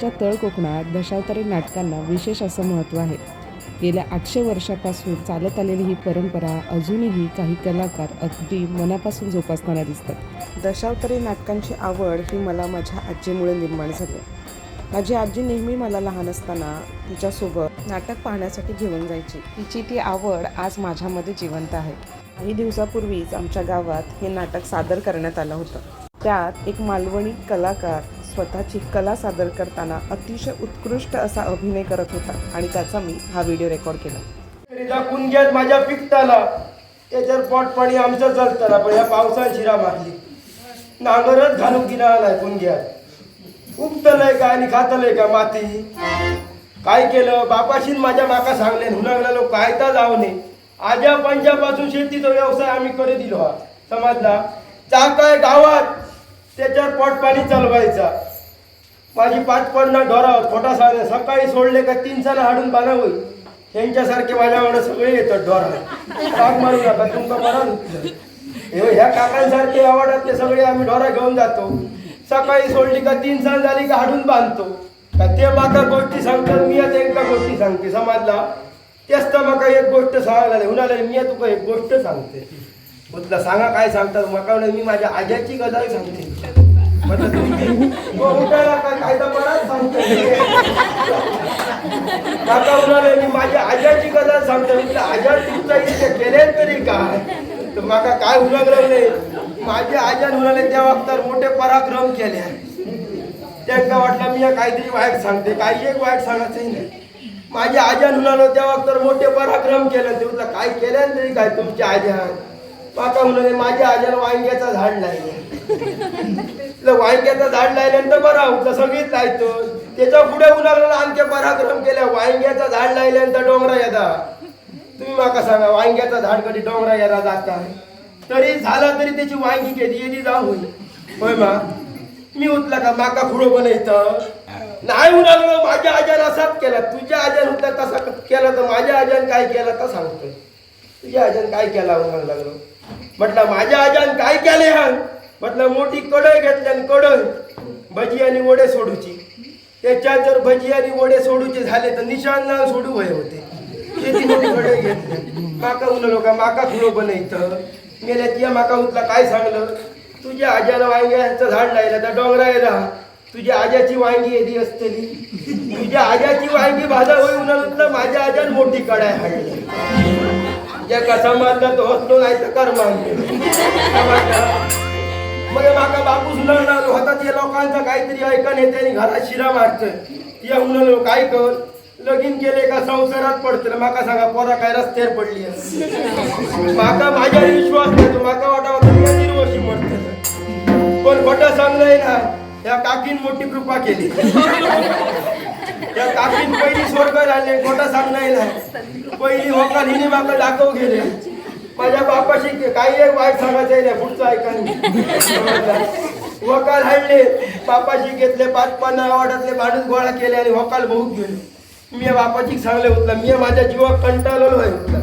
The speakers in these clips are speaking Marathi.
च्या तळ कोकणात दशावतारी नाटकांना विशेष असं महत्त्व आहे. गेल्या आठशे वर्षापासून चालत आलेली ही परंपरा अजूनही काही कलाकार अगदी मनापासून जोपासताना दिसतात. दशावतारी नाटकांची आवड ही मला माझ्या आजीमुळे निर्माण झाली. माझी आजी नेहमी मला लहान असताना तिच्यासोबत नाटक पाहण्यासाठी घेऊन जायची. तिची ती आवड आज माझ्यामध्ये जिवंत आहे. काही दिवसापूर्वीच आमच्या गावात हे नाटक सादर करण्यात आलं होतं. त्यात एक मालवणी कलाकार स्वतःची कला सादर करताना अतिशय उत्कृष्ट असा अभिनय करत होता आणि त्याचा मी हा व्हिडिओ रेकॉर्ड केला. एकदा कुंग्यात माझ्या पिकताला त्याच्यावर पोट पाणी आमचं चालताना पण ह्या पावसान शिरा मारली. नांगरच घालून गिना आलाय कुंग्यात उगतलंय का आणि खातलंय का माती? काय केलं? बापाशीन माझ्या माका सांगले हुनागला लोक कायता जाऊ नये आज्या पंजापासून शेतीचा व्यवसाय आम्ही करे दिलो हा. समजला? जा काय गावात. त्याच्यावर पोट पाणी चालवायचा. माझी पाच पन्ना ढोरा खोटा सांग सकाळी सोडले का तीन सण हाडून बाना होईल. त्यांच्यासारखे माझ्याकडे सगळे येतात ढोरा. राग मारू नका तुमका बरं हे ह्या काकांसारखे आवडातले सगळे आम्ही ढोरा घेऊन जातो. सकाळी सोडली का तीन साल झाली का हाडून बांधतो. का ते माका गोष्टी सांगतात मी आता एकदा गोष्टी सांगते समाजला. तेच तर माका एक गोष्ट सांगायला उन्हाला मी तुका एक गोष्ट सांगते. म्हटलं सांगा काय सांगतात? मका मी माझ्या आज्याची गजाल सांगते. म्हटलं तुम्ही हो, बराच सांगते. काका म्हणाले मी माझ्या आज्याची गजाल सांगतो. म्हटलं आजा तुमचा इतके केले तरी काय? तर माका काय उलगलं नाही माझ्या आज्यान म्हणाले त्या वक्तार मोठे पराक्रम केले. त्यांना वाटलं मी काहीतरी वाईट सांगते काही एक वाईट सांगायचंही नाही. माझ्या आज्यान म्हणालो त्या वक्तार मोठे पराक्रम केले. ते म्हटलं काय केल्यान तरी काय तुमच्या आज्या? काका म्हणाले माझ्या आज्यानं वांग्याचा झाड नाही वांग्याचं झाड लायल्यानंतर बरं होतं सगळीच लायतो त्याच्या पुढे उन्हाळ्याला आणखी पराक्रम केल्या वांग्याचं झाड लायल्यानंतर डोंगरा येतात तुम्ही माका सांगा वांग्याचं झाड कधी डोंगरा येणार जाता? तरी झाला तरी त्याची वांगी केली येली जाऊ होय मा? मी उतला का माका खुडो बनायचं? नाही उन्हाळ्याला माझ्या आजान असाच केला. तुझ्या आजान होता तसा केला तर माझ्या आजान काय केला तर सांगतोय. तुझ्या आजान काय केला उन्हाळा लागलो? म्हटलं माझ्या आजान काय केले हा? म्हटलं मोठी कढई घेतली आणि कढई भजी आणि वडे सोडूची. त्याच्यात जर भजी आणि वडे सोडूचे झाले तर निशान ना सोडू वय होते. त्याची मोठी कढई घेतली. माका उन्हा का माका खुलो बनयत. मेल्या तिया माका उतला काय सांगलं? तुझ्या आज्याला वांग्याचं झाड लायलं तर डोंगरा येला तुझ्या आज्याची वांगी येदी असतली. तुझ्या आज्याची वांगी भाजा होई उन्हा माझ्या आज्यान मोठी कढाई हाडली या कसा तो हसलो नाही तर कर्म मग माका बापू सुनावणार होता त्या लोकांचं काहीतरी ऐकण येते आणि घरात शिरा मारतोय. ती लोक काय कर लगीन केले का संसारात पडतं माका सांगा पोरा काय रस्त्यावर पडली माका माझ्या विश्वास नाही माका वाटावा तुम्ही निर्वशी म्हणते पण खोटं सांगलंय ना त्या काकीन मोठी कृपा केली. त्या काकीन पहिली स्वर्ग झाले खोटं सांगणार नाही. पहिली होकार हिने माका दाखव गेले. माझ्या बापाशी काही एक वाईट सांगायचं नाही पुढचं ऐकाने वकाल हाडले बापाशी घेतले पाच पन्नास वाटातले माणूस गोळा केले आणि वकाल बहुत गेले. मी बापाची सांगले होतला मी माझ्या जीवा कंटाळलो आहे होता.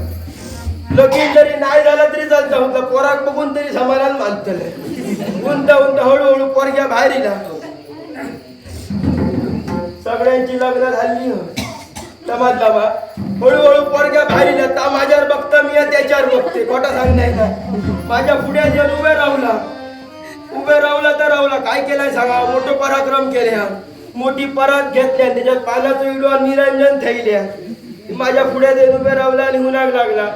लगीन जरी नाही झालं तरी चालतं होतं. पोराक बघून तरी समाधान मानतले. उंत उंत हळूहळू पोरग्या बाहेर जातो सगळ्यांची लग्न झाली. हो. बाबा हळूहळू पोरग्या भारीला ता माझ्यावर बघता मी त्याच्यावर बघते. खोटा सांगणार ना माझ्या पुढ्यात येऊन उभे राहला उभे राहला तर राहला. काय केलाय सांगा? मोठं पराक्रम केले मोठी परत घेतल्या त्याच्यात पानाचं विडवा निरंजन थैल्या. माझ्या पुढे येऊन उभे राहला आणि हुनाग लागला.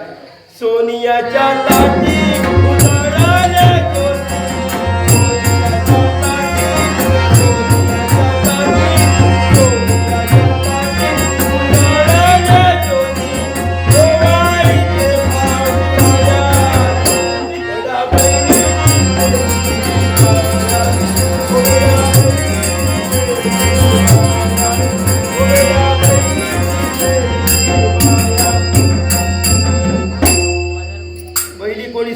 सोनियाच्या लाटी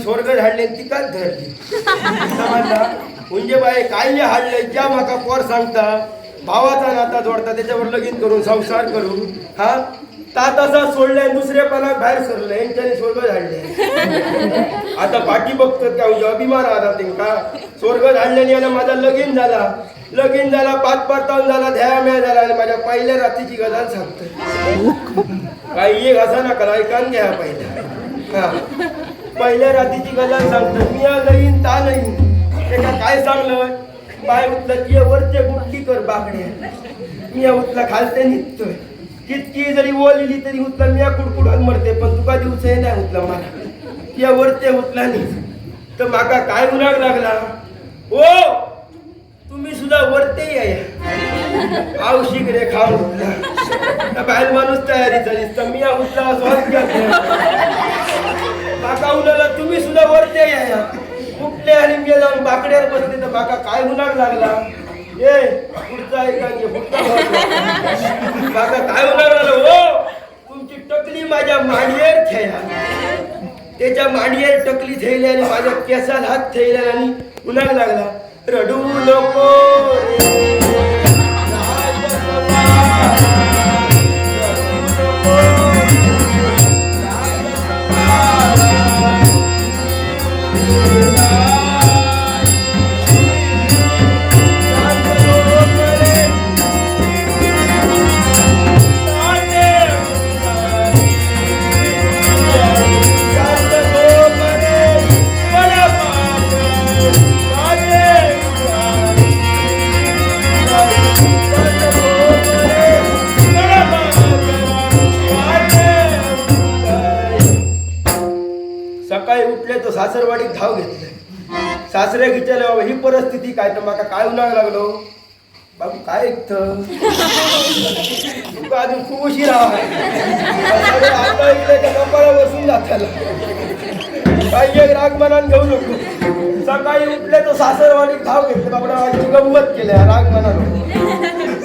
स्वर्ग झाडले ती काच धरली? समजला म्हणजे बाय काय जे हाडले? ज्या माका पोर सांगता भावाचा नाता जोडता त्याच्यावर लगीन करून संसार करून हा? ता तसा सोडले दुसरे पणाक बाहेर सरले यांच्यानी स्वर्ग झाडले. आता पाठी बघतात का म्हणजे अभिमान आता का? स्वर्ग झाडल्याने याला माझा लगीन झाला. लगीन झाला पाच परतावून झाला ध्याया मेळ झाला आणि माझ्या पहिल्या रात्रीची गजाल सांगतोय. काही एक असा नका ऐकान घ्या पहिल्या. हा. पहिल्या रात्रीची गजाल सांगतो मी लईन ता लईन एका काय सांगलं? बाय उठलं की वरचे गुटकी कर बाकडे मी उठला खालते निघतोय. कितकी जरी ओलिली तरी उतला मी कुडकुडात मरते पण तुका दिवस हे नाही उठला मला. या वरते उठला नाही तर माका काय उराग लागला? ओ तुम्ही सुद्धा वरते या आवशिक रे खाऊन उठला. बाहेर माणूस तयारी झाली तर मी उठला स्वागत काका उन्हाला तुम्ही सुद्धा वरते या कुठल्या आणि मी जाऊन बाकड्यावर बसले तर काका काय उन्हाळ लागला? ए पुढचा ऐका घे, पुढचा काय उन्हाग लागला? हो तुमची टकली माझ्या मांडीवर खेळा त्याच्या मांडीवर टकली थेयली आणि माझ्या केसाला हात थेयला आणि उन्हाळ लागला. रडू नको. सकाळी उठले तर सासरवाडीत धाव घेतले. सासरे घेतले बाबा ही परिस्थिती काय? तर माका काय उन्हाळ लागलो? बाबू काय तुका अजून खूप उशीर कपाळा बसून जाताला काही एक राग मनान घेऊ नको. सकाळी उठले तर सासरवाडीत धाव घेतले. बाबा गंमत केल्या राग मनान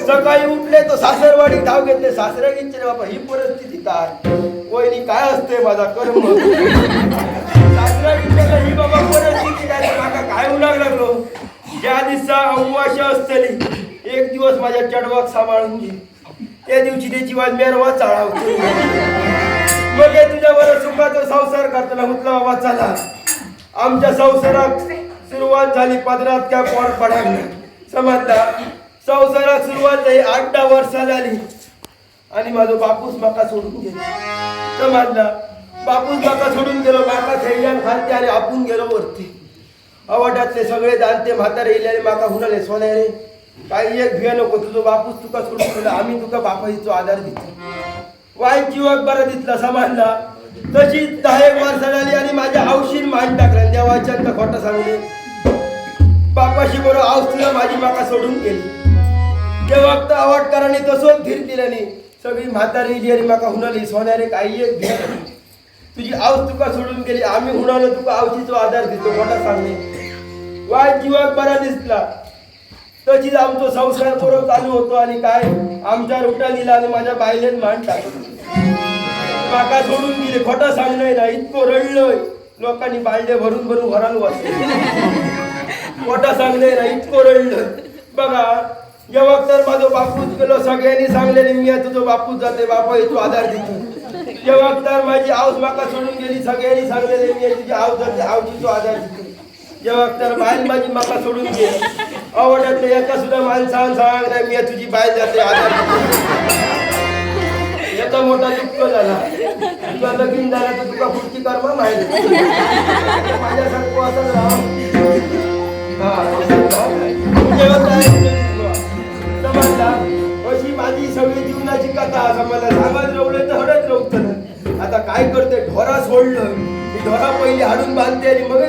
सकाळी उठले तर सासरवाडीत धाव घेतले. सासरे घेतले बाबा ही परिस्थिती काय? कोणी काय असते माझा कर्म? सासरा विचारला ही बाबा परिस्थिती काय तर काय उन्हाळ लागलो ज्या दिवसा अमावास्या असतली एक दिवस माझ्या चडवाक सांभाळून घे त्या दिवशी त्याची वाज मेरवा चाळावतो मग हे बरोबर सुखाचा संसार करताना म्हटलं बाबा चला आमच्या संसाराक सुरुवात झाली पदरात काय पोट पडायला समजला संसाराक सुरुवात झाली आठ दहा वर्ष झाली. आणि माझं बापूस माका सोडून गेला. समजला बापूस बाका सोडून गेलो बाका थैल्यान खालते आणि आपण गेलो वरती. अवाटातले सगळे दानते म्हातारे येले आणि माका हुनाले सोन्यारे काही एक भिया नको तुझो बापूस तुका सोडून गेलो आम्ही तुका बापाईचो आधार दिसतो वाईट जीवक बरा दिसला समाजला. तशी दहा एक वर्ष झाली आणि माझ्या औशीन मान टाकला देवाच्या खोटं सांगले. बापाशी बरोबर आऊस तुला माझी माका सोडून गेली. तेव्हा तर आवडकरांनी तसोच धीर दिल्याने सगळी म्हातारी इली आणि माका हुनाली सोन्यारे काही एक भिया तुझी आऊस तुका सोडून गेली. आम्ही उन्हाला तुका आवशीचो आधार दिसतो मोठा सांगणे वाईट जीवाक बरा दिसला. तशीच आमचो संसार बरोबर चालू होतो आणि काय? आमच्या रुटा दिला आणि माझ्या बायलेन मान टाकलं. माका सोडून गेले. खोटं सांगणं ना इतकं रडलोय. लोकांनी बालडे भरून भरून घराला वाचले. खोटं सांगणे ना इतकं रडलं बघा जेव्हा तर माझा बापूच गेलो. सगळ्यांनी सांगले मी आता तुझं बापूच जाते. बापा तू आधार देतो. जेव्हा माझी आऊस माका सोडून गेली सगळ्यांनी सांगलेले मी तुझी आऊस जाते आवची तू आधार देतो बायल माझी माका सोडून गेली. आवडत एका सुद्धा माणसान सांग नाही मी तुझी बायल जाते आधार देतो याचा मोठा दुःख झाला. तुला लगीन झाला तर तुका पुढची कर्म माहिती माझ्यासारखं असं राहा ढोरा सोडलं पहिली हाडून बांधते आणि मग